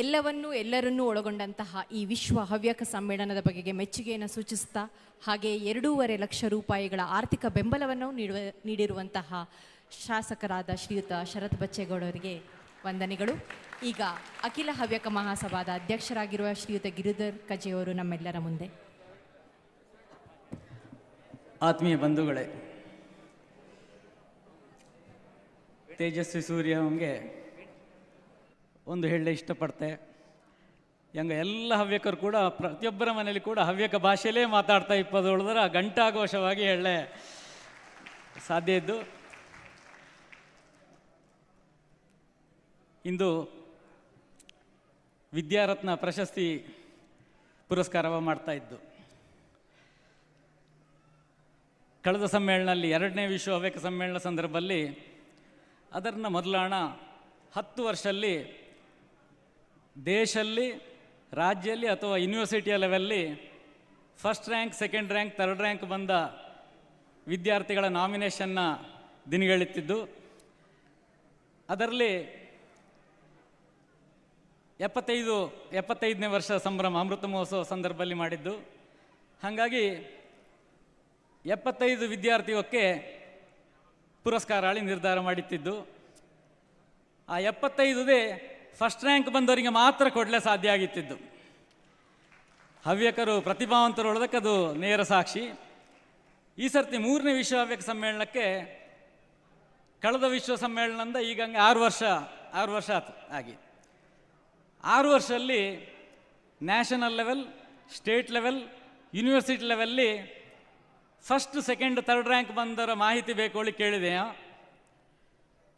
ಎಲ್ಲವನ್ನೂ ಎಲ್ಲರನ್ನೂ ಒಳಗೊಂಡಂತಹ ಈ ವಿಶ್ವ ಹವ್ಯಕ ಸಮ್ಮೇಳನದ ಬಗೆಗೆ ಮೆಚ್ಚುಗೆಯನ್ನು ಸೂಚಿಸ್ತಾ ಹಾಗೆ ಎರಡೂವರೆ ಲಕ್ಷ ರೂಪಾಯಿಗಳ ಆರ್ಥಿಕ ಬೆಂಬಲವನ್ನು ನೀಡುವ, ನೀಡಿರುವಂತಹ ಶಾಸಕರಾದ ಶ್ರೀಯುತ ಶರತ್ ಬಚ್ಚೇಗೌಡರಿಗೆ ವಂದನೆಗಳು. ಈಗ ಅಖಿಲ ಹವ್ಯಕ ಮಹಾಸಭಾದ ಅಧ್ಯಕ್ಷರಾಗಿರುವ ಶ್ರೀಯುತ ಗಿರಿಧರ್ ಕಜೆಯವರು ನಮ್ಮೆಲ್ಲರ ಮುಂದೆ. ಆತ್ಮೀಯ ಬಂಧುಗಳೇ, ತೇಜಸ್ವಿ ಸೂರ್ಯ ಅವನಿಗೆ ಒಂದು ಹೇಳಲೇ ಇಷ್ಟಪಡ್ತೆ. ಹೆಂಗ ಎಲ್ಲ ಹವ್ಯಕರು ಕೂಡ, ಪ್ರತಿಯೊಬ್ಬರ ಮನೆಯಲ್ಲಿ ಕೂಡ ಹವ್ಯಕ ಭಾಷೆಯಲ್ಲೇ ಮಾತಾಡ್ತಾ ಇಪ್ಪದೊಳದರ ಗಂಟಾಘೋಷವಾಗಿ ಹೇಳಲೆ ಸಾಧ್ಯ ಇದ್ದು. ಇಂದು ವಿದ್ಯಾರತ್ನ ಪ್ರಶಸ್ತಿ ಪುರಸ್ಕಾರವ ಮಾಡ್ತಾ ಇದ್ದು. ಕಳೆದ ಸಮ್ಮೇಳನಲ್ಲಿ ಎರಡನೇ ವಿಶ್ವ ಹವ್ಯಕ ಸಮ್ಮೇಳನ ಸಂದರ್ಭದಲ್ಲಿ ಅದನ್ನು ಮೊದಲಾಣ ಹತ್ತು ವರ್ಷದಲ್ಲಿ ದೇಶಲ್ಲಿ, ರಾಜ್ಯದಲ್ಲಿ ಅಥವಾ ಯೂನಿವರ್ಸಿಟಿಯ ಲೆವೆಲ್ಲಿ first rank second rank third rank ಬಂದ ವಿದ್ಯಾರ್ಥಿಗಳ ನಾಮಿನೇಷನ್ನ ದಿನಗಳಿತ್ತಿದ್ದು ಅದರಲ್ಲಿ ಎಪ್ಪತ್ತೈದು, ಎಪ್ಪತ್ತೈದನೇ ವರ್ಷ ಸಂಭ್ರಮ, ಅಮೃತ ಮಹೋತ್ಸವ ಸಂದರ್ಭದಲ್ಲಿ ಮಾಡಿದ್ದು. ಹಾಗಾಗಿ ಎಪ್ಪತ್ತೈದು ವಿದ್ಯಾರ್ಥಿಯಕ್ಕೆ ಪುರಸ್ಕಾರಾಳಿ ನಿರ್ಧಾರ ಮಾಡಿತ್ತಿದ್ದು. ಆ ಎಪ್ಪತ್ತೈದುದೇ ಫಸ್ಟ್ ರ್ಯಾಂಕ್ ಬಂದವರಿಗೆ ಮಾತ್ರ ಕೊಡಲೇ ಸಾಧ್ಯ ಆಗಿತ್ತಿದ್ದು. ಹವ್ಯಕರು ಪ್ರತಿಭಾವಂತರು ಅದು ನೇರ ಸಾಕ್ಷಿ. ಈ ಸರ್ತಿ ಮೂರನೇ ವಿಶ್ವ ಹವ್ಯಕ ಸಮ್ಮೇಳನಕ್ಕೆ ಕಳೆದ ವಿಶ್ವ ಸಮ್ಮೇಳನದಿಂದ ಈಗ ಹಂಗೆ ಆರು ವರ್ಷ ಆರು ವರ್ಷ ಆತು, ಆಗಿ. ಆರು ವರ್ಷದಲ್ಲಿ national level, state level, university ಲೆವೆಲ್ಲಿ first, second, third rank ಬಂದವರ ಮಾಹಿತಿ ಬೇಕು ಕೇಳಿದೆಯಾ?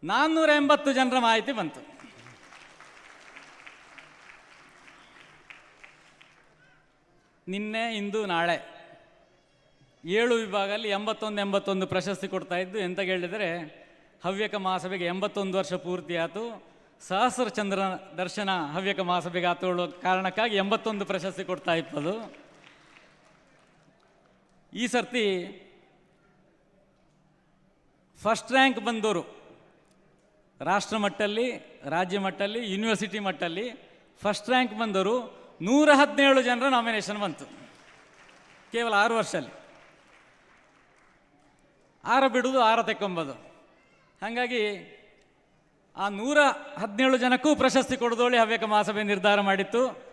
ನಾನ್ನೂರ ಎಂಬತ್ತು ಜನರ ಮಾಹಿತಿ ಬಂತು. ನಿನ್ನೆ, ಇಂದು, ನಾಳೆ. ಏಳು ವಿಭಾಗದಲ್ಲಿ ಎಂಬತ್ತೊಂದು ಎಂಬತ್ತೊಂದು ಪ್ರಶಸ್ತಿ ಕೊಡ್ತಾ ಇದ್ದು, ಎಂತ ಹೇಳಿದರೆ ಹವ್ಯಕ ಮಹಾಸಭೆಗೆ ಎಂಬತ್ತೊಂದು ವರ್ಷ ಪೂರ್ತಿ ಆಯಿತು ಸಹಸ್ರ ಚಂದ್ರ ದರ್ಶನ ಹವ್ಯಕ ಮಹಾಸಭೆಗೆ ಆತು ಕಾರಣಕ್ಕಾಗಿ ಎಂಬತ್ತೊಂದು ಪ್ರಶಸ್ತಿ ಕೊಡ್ತಾ ಇಪ್ಪದು ಈ ಸರ್ತಿ ಫಸ್ಟ್ ರ್ಯಾಂಕ್ ಬಂದವರು ರಾಷ್ಟ್ರ ಮಟ್ಟಲ್ಲಿ, ರಾಜ್ಯ ಮಟ್ಟಲ್ಲಿ, ಯೂನಿವರ್ಸಿಟಿ ಮಟ್ಟಲ್ಲಿ ಫಸ್ಟ್ ರ್ಯಾಂಕ್ ಬಂದವರು ನೂರ ಹದಿನೇಳು ಜನರ ನಾಮಿನೇಷನ್ ಬಂತು. ಕೇವಲ ಆರು ವರ್ಷದಲ್ಲಿ ಆರ ಬಿಡುವುದು ಆರ ತೆಕ್ಕೊಂಬೋದು ಹಾಗಾಗಿ ಆ ನೂರ ಹದಿನೇಳು ಜನಕ್ಕೂ ಪ್ರಶಸ್ತಿ ಕೊಡದೋಳಿ ಹವ್ಯಕ ಮಹಾಸಭೆ ನಿರ್ಧಾರ ಮಾಡಿತ್ತು.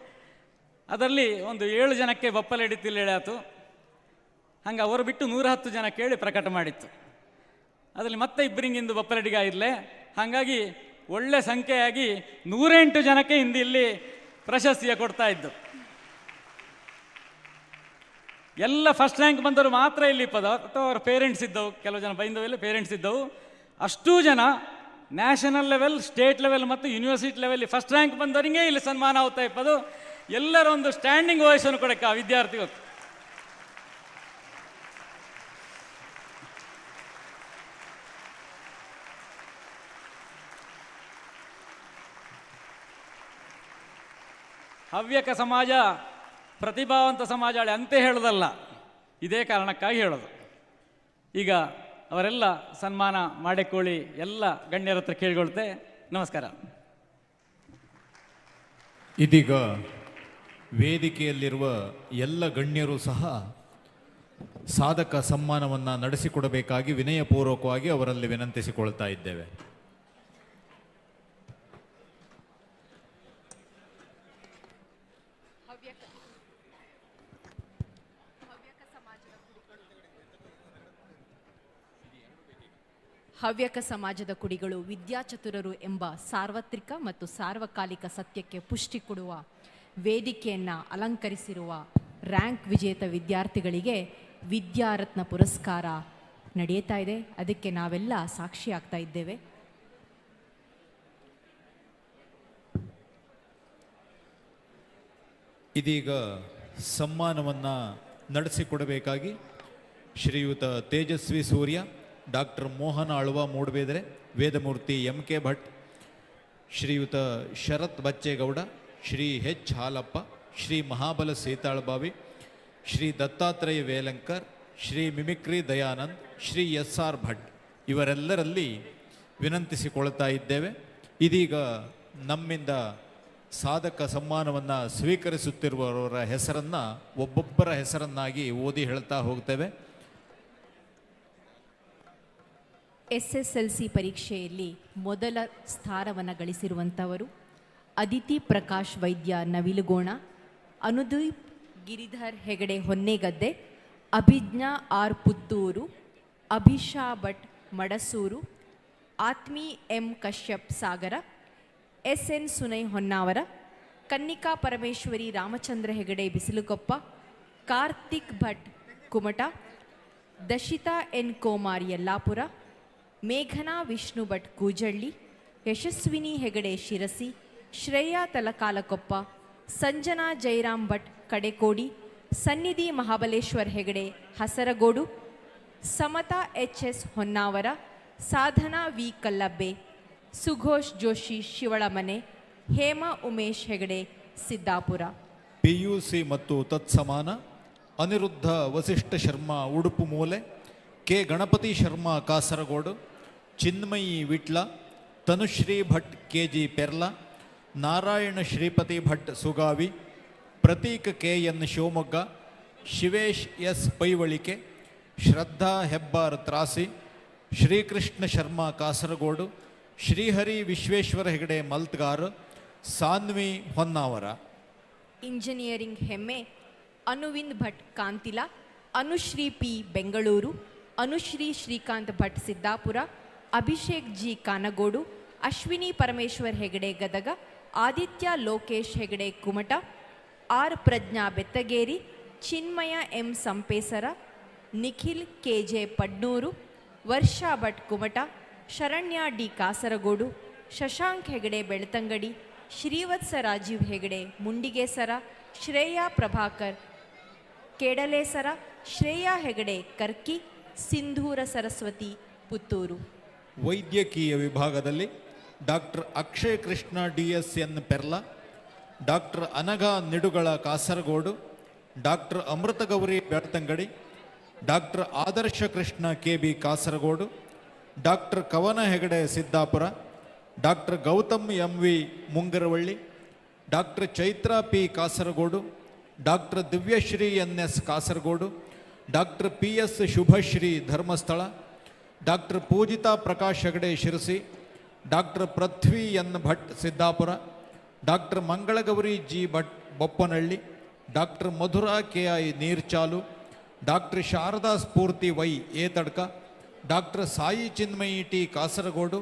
ಅದರಲ್ಲಿ ಒಂದು ಏಳು ಜನಕ್ಕೆ ಬಪ್ಪಲ್ ಹಿಡಿತಿಲ್ಲ ಹೇಳಾಯಿತು ಹಂಗೆ ಅವರು ಬಿಟ್ಟು ನೂರ ಹತ್ತು ಜನ ಕೇಳಿ ಪ್ರಕಟ ಮಾಡಿತ್ತು. ಅದರಲ್ಲಿ ಮತ್ತೆ ಇಬ್ಬರಿಂಗಿಂದು ಬಪ್ಪಲಡಿಗ ಇರಲೆ ಹಾಗಾಗಿ ಒಳ್ಳೆ ಸಂಖ್ಯೆಯಾಗಿ ನೂರೆಂಟು ಜನಕ್ಕೆ ಹಿಂದೆ ಇಲ್ಲಿ ಪ್ರಶಸ್ತಿಯ ಕೊಡ್ತಾ ಇದ್ದು. ಎಲ್ಲ ಫಸ್ಟ್ ರ್ಯಾಂಕ್ ಬಂದವರು ಮಾತ್ರ ಇಲ್ಲಿ ಪದ. ಅಥವಾ ಅವ್ರ ಪೇರೆಂಟ್ಸ್ ಇದ್ದವು, ಕೆಲವು ಜನ ಬೈಂದವೆಲ್ಲ ಪೇರೆಂಟ್ಸ್ ಇದ್ದವು. ಅಷ್ಟೂ ಜನ ನ್ಯಾಷನಲ್ ಲೆವೆಲ್ ಸ್ಟೇಟ್ ಲೆವೆಲ್ ಮತ್ತು ಯೂನಿವರ್ಸಿಟಿ ಲೆವೆಲ್ ಫಸ್ಟ್ ರ್ಯಾಂಕ್ ಬಂದವರಿಗೆ ಇಲ್ಲಿ ಸನ್ಮಾನ ಆಗ್ತಾ ಇಪ್ಪದು. ಎಲ್ಲರ ಒಂದು ಸ್ಟ್ಯಾಂಡಿಂಗ್ ವಯಸ್ಸನ್ನು ಕೊಡಕ್ಕೆ ಆ ವಿದ್ಯಾರ್ಥಿಗಳು ಹವ್ಯಕ ಸಮಾಜ, ಪ್ರತಿಭಾವಂತ ಸಮಾಜ ಅಂತೆ ಹೇಳೋದಲ್ಲ, ಇದೇ ಕಾರಣಕ್ಕಾಗಿ ಹೇಳೋದು. ಈಗ ಅವರೆಲ್ಲ ಸನ್ಮಾನ ಮಾಡಿಕೊಳ್ಳಿ, ಎಲ್ಲ ಗಣ್ಯರ ಹತ್ರ ಕೇಳಿಕೊಳ್ತೆ. ನಮಸ್ಕಾರ. ಇದೀಗ ವೇದಿಕೆಯಲ್ಲಿರುವ ಎಲ್ಲ ಗಣ್ಯರು ಸಹ ಸಾಧಕ ಸಮ್ಮಾನವನ್ನು ನಡೆಸಿಕೊಡಬೇಕಾಗಿ ವಿನಯಪೂರ್ವಕವಾಗಿ ಅವರಲ್ಲಿ ವಿನಂತಿಸಿಕೊಳ್ತಾ ಇದ್ದೇವೆ. ಹವ್ಯಕ ಸಮಾಜದ ಕುಡಿಗಳು ವಿದ್ಯಾಚತುರರು ಎಂಬ ಸಾರ್ವತ್ರಿಕ ಮತ್ತು ಸಾರ್ವಕಾಲಿಕ ಸತ್ಯಕ್ಕೆ ಪುಷ್ಟಿ ಕೊಡುವ ವೇದಿಕೆಯನ್ನು ಅಲಂಕರಿಸಿರುವ ರ್ಯಾಂಕ್ ವಿಜೇತ ವಿದ್ಯಾರ್ಥಿಗಳಿಗೆ ವಿದ್ಯಾರತ್ನ ಪುರಸ್ಕಾರ ನಡೆಯುತ್ತಾ ಇದೆ. ಅದಕ್ಕೆ ನಾವೆಲ್ಲ ಸಾಕ್ಷಿಯಾಗ್ತಾ ಇದ್ದೇವೆ. ಇದೀಗ ಸಮ್ಮಾನವನ್ನು ನಡೆಸಿಕೊಡಬೇಕಾಗಿ ಶ್ರೀಯುತ ತೇಜಸ್ವಿ ಸೂರ್ಯ ಡಾಕ್ಟರ್ ಮೋಹನ ಅಳುವ ಮೂಡಬೇದರೆ Vedamurthy M K Bhat, Shriyuta Sharath Bachegowda, Shri H Halappa, Shri Mahabala Seetalabavi Shri Dattatreya Velankar, Shri mimicry Dayanand, Shri S R Bhat ಇವರೆಲ್ಲರಲ್ಲಿ ವಿನಂತಿಸಿಕೊಳ್ತಾ ಇದ್ದೇವೆ. ಇದೀಗ ನಮ್ಮಿಂದ ಸಾಧಕ ಸಮ್ಮಾನವನ್ನು ಸ್ವೀಕರಿಸುತ್ತಿರುವವರ ಹೆಸರನ್ನು, ಒಬ್ಬೊಬ್ಬರ ಹೆಸರನ್ನಾಗಿ ಓದಿ ಹೇಳ್ತಾ ಹೋಗ್ತೇವೆ. ಎಸ್ ಪರೀಕ್ಷೆಯಲ್ಲಿ ಮೊದಲ ಸ್ಥಾನವನ್ನು ಗಳಿಸಿರುವಂಥವರು Aditi Prakash Vaidya Navilugona, Anudeep Giridhar Hegde Honnegadde, Abhijna R Puttur, Abhisha Bhat Madasur, Atmi M Kashyap Sagar S N Sunai Honnavar, Kannika Parameshwari Ramachandra Hegde Bisilukoppa, Karthik Bhat Kumta, Dashita N Komar Yellapur ಮೇಘನಾ Vishnu Bhat Koojalli, Yashasvini Hegde Sirsi, Shreya ತಲಕಾಲಕೊಪ್ಪ, Sanjana Jairam Bhat Kadekodi, Sannidhi Mahabaleshwar Hegde Hasaragodu, Samata H S Honnavar, Sadhana V Kallabbe, ಸುಘೋಷ್ Joshi Shivalamane, Hema Umesh Hegde Siddapura. P U C ಮತ್ತು ತತ್ಸಮಾನ, Aniruddha Vasishtha Sharma Udupu Moole K Ganapati Sharma, Kasaragod, Chinmayi Vitla, Tanushree Bhat K G Perla, Narayana Shripati Bhat, Sugavi, Prateek K N Shivamogga, Shivesh S Paivalike, Shraddha Hebbar Trasi, Srikrishna Sharma, Kasaragod, Srihari Vishweshwara Hegde, Maltgar, Sanvi Honnavar. Engineering ಹೆಮ್ಮೆ, Anuvind Bhat, Kantila, Anushree P, Bengaluru Anushree Srikanth Bhat Siddapur, Abhishek G Kanagodu, Ashwini Parameshwar Hegde Gadag, Aditya Lokesh Hegde Kumta, R Pragna Bettageri, Chinmaya M Sampesara, Nikhil K J Padnur, Varsha Bhat Kumta, Sharanya D Kasaragod, Shashank Hegde Belthangady, Srivatsa Rajeev Hegde Mundigesara, Shreya Prabhakar Kedalesara, Shreya Hegde Karki Sindhura Saraswati, Puttur. ವೈದ್ಯಕೀಯ ವಿಭಾಗದಲ್ಲಿ doctor Akshay Krishna D S N Perla, doctor Anagha Nidugala Kasaragod, doctor Amrutagowri Belthangady, doctor Adarsha Krishna K B Kasaragod, doctor Kavana Hegde Siddapur, doctor Gautam M V Mungaravalli, doctor Chaitra P Kasaragod, doctor Divyashree N S Kasaragod doctor P S Shubhashree Dharmasthala, doctor Poojitha Prakash Hegde Sirsi, doctor Prithvi N Bhat Siddapur, doctor Mangalagowri G Bhat Boppanahalli, doctor Madhura K I Neerchal, doctor Sharada Spoorthi Y Ethadka, doctor Sai Chinmayi T Kasaragod,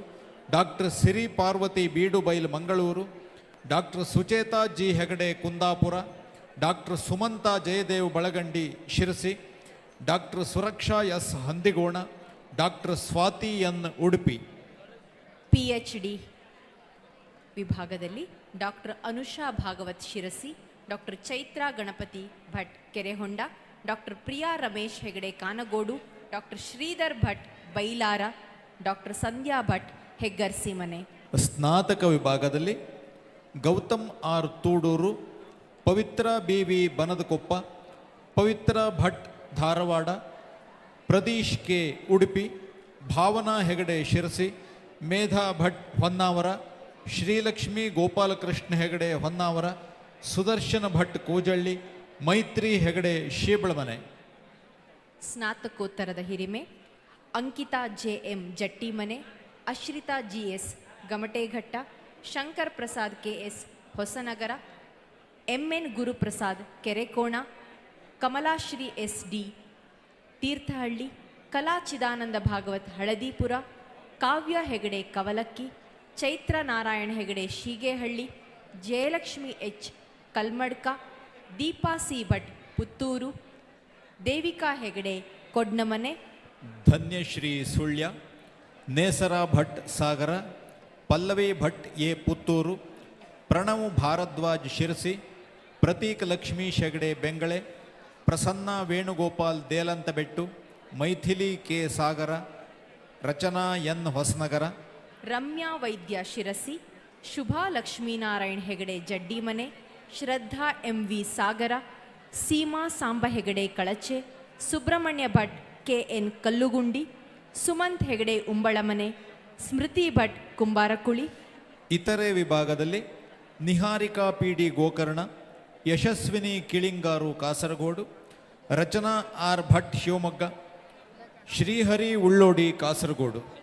doctor Siri Parvati Beedubail Mangaluru, doctor Sucheta G Hegde Kundapur, doctor Sumanta Jayadev Balagandi Sirsi doctor Suraksha S Handigona doctor Swati N Udupi. P H D ವಿಭಾಗದಲ್ಲಿ doctor Anusha Bhagwat Sirsi doctor Chaitra Ganapati Bhat Kerehonda doctor Priya Ramesh Hegde Kanagodu doctor Sridhar Bhat Bailara doctor Sandhya Bhat Heggarsimane ಸ್ನಾತಕ ವಿಭಾಗದಲ್ಲಿ Gautam R Tudur Pavitra B V Banadakoppa Pavitra Bhat Dharwad, Pradeesh K. Udupi, Bhavana Hegde Sirsi, Medha Bhat Honnavar, Srilakshmi Gopalakrishna Hegde Honnavar, Sudarshana Bhat Kojalli, Maitri Hegde Shebalamane. ಸ್ನಾತಕೋತ್ತರದ ಹಿರಿಮೆ, Ankita J. M. Jattimane, Ashrita G. S. Gamateghatta Shankar Prasad K. S. Hosanagara, M. N. Guruprasad Kerekona Kamalashree S D Thirthahalli, Kala Chidananda Bhagwat Haladipur, Kavya Hegde Kavalakki, Chaitra Narayana Hegde Sheegehalli, Jayalakshmi H Kalmadka, Deepa C Bhat Puttur, Devika Hegde Kodnamane Dhanyashree Sullia, Nesara Bhat Sagar, Pallavi Bhat A Puttur, Pranav Bharadwaj Sirsi, Prateek Lakshmi Shegade Bengale Prasanna Venugopal Delantabettu Maithili K Sagar Rachana N Hosanagara Ramya Vaidya Sirsi Shubha Lakshminarayan Hegde Jaddimane Shraddha M V Sagar Seema Samba Hegde Kalache Subrahmanya Bhat K N Kallugundi Sumanth Hegde Umbalamane Smriti Bhat Kumbarakuli. ಇತರೆ ವಿಭಾಗದಲ್ಲಿ Niharika P D Gokarna Yashaswini Kilingaru Kasaragod Rachana R Bhat Shivamogga Srihari Ullodi Kasaragod.